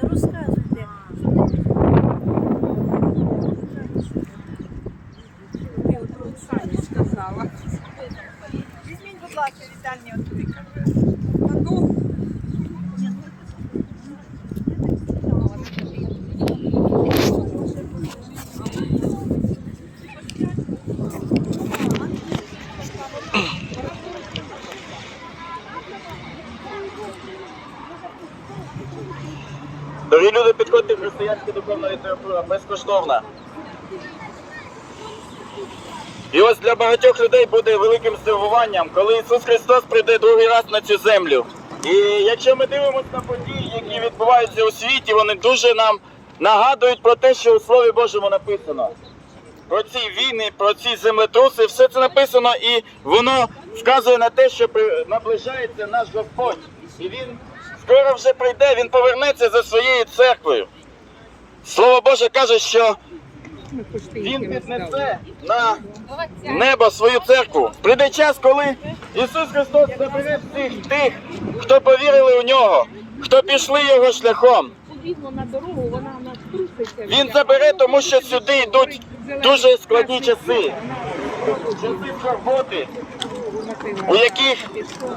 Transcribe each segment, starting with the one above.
то Дорогі люди, підходьте християнська духовна література безкоштовна. І ось для багатьох людей буде великим здивуванням, коли Ісус Христос прийде другий раз на цю землю. І якщо ми дивимося на події, які відбуваються у світі, вони дуже нам нагадують про те, що у Слові Божому написано. Про ці війни, про ці землетруси, все це написано, і воно вказує на те, що наближається наш Господь. І він скоро вже прийде, він повернеться за своєю церквою. Слово Боже каже, що він піднесе на небо свою церкву. Прийде час, коли Ісус Христос забере всіх тих, хто повірили у нього, хто пішли його шляхом. Він забере, тому що сюди йдуть дуже складні часи. Часи скорботи, у яких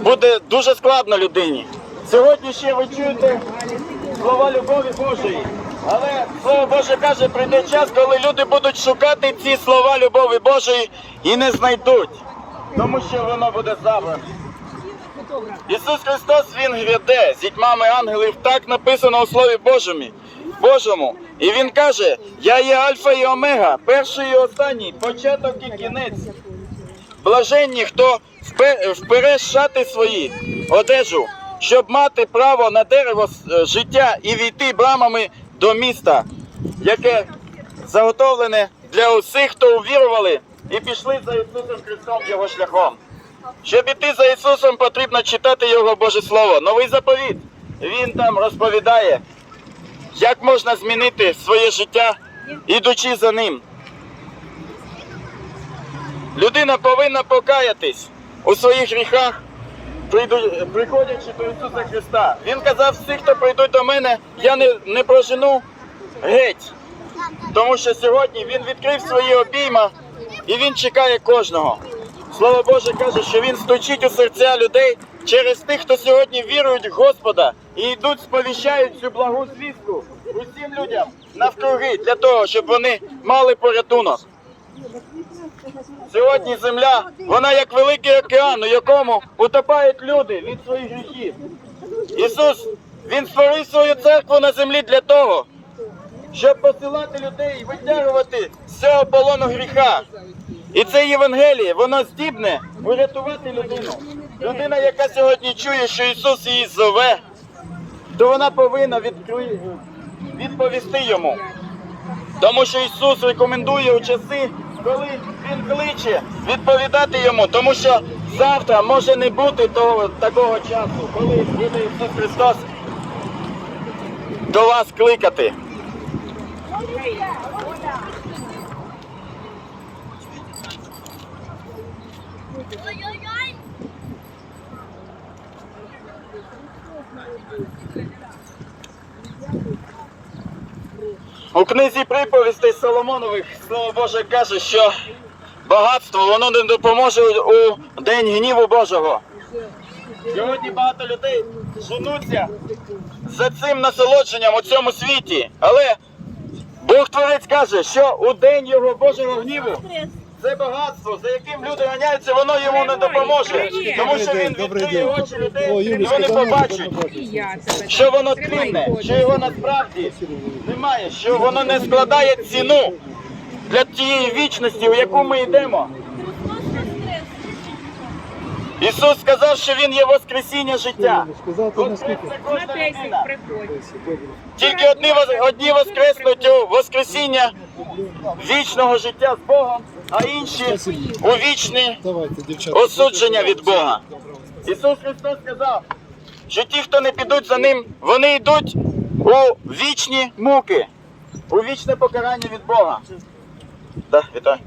буде дуже складно людині. Сьогодні ще ви чуєте слова любові Божої. Але Слово Боже каже, прийде час, коли люди будуть шукати ці слова любові Божої і не знайдуть, тому що воно буде забрано. Ісус Христос Він гряде з дітьмами ангелів, так написано у Слові Божому. Божому. І Він каже: Я є Альфа і Омега, перший і останній, початок і кінець. Блаженні, хто впе- впере шати свої одежу, щоб мати право на дерево е, життя і війти брамами до міста, яке заготовлене для усіх, хто увірували і пішли за Ісусом Христом Його шляхом. Щоб іти за Ісусом, потрібно читати Його Боже Слово. Новий заповіт. Він там розповідає, як можна змінити своє життя, ідучи за ним. Людина повинна покаятись у своїх гріхах, прийду- приходячи до Ісуса Христа. Він казав, всі, хто прийдуть до мене, я не, не прожену геть. Тому що сьогодні Він відкрив свої обійма і Він чекає кожного. Слово Боже каже, що Він стучить у серця людей через тих, хто сьогодні вірують в Господа і йдуть, сповіщають цю благу звістку усім людям навкруги для того, щоб вони мали порятунок. Сьогодні земля, вона як великий океан, у якому утопають люди від своїх гріхів. Ісус, Він створив свою церкву на землі для того, щоб посилати людей і витягувати з цього полону гріха. І це Євангеліє, воно здібне врятувати людину. Людина, яка сьогодні чує, що Ісус її зове, то вона повинна відкри... відповісти йому. Тому що Ісус рекомендує у часи, коли Він кличе відповідати йому, тому що завтра може не бути того такого часу, коли буде Ісус Христос до вас кликати. У книзі приповістей Соломонових слово Боже каже, що багатство воно не допоможе у день гніву Божого. Сьогодні багато людей женуться за цим насолодженням у цьому світі. Але Бог Творець каже, що у день його Божого гніву це багатство, за яким люди ганяються, воно йому не допоможе. Тому що він відкриє очі людей, і вони побачать що воно цінне, що його насправді немає, що воно не складає ціну для тієї вічності, у яку ми йдемо. Ісус сказав, що Він є Воскресіння життя. Сказав ти наскільки? Воскресне На кожна 10 людина. приходь. Тільки одні, одні воскреснуть у Воскресіння вічного життя з Богом, а інші у вічне осудження від Бога. Ісус Христос сказав, що ті, хто не підуть за ним, вони йдуть у вічні муки, у вічне покарання від Бога. Так, вітаю.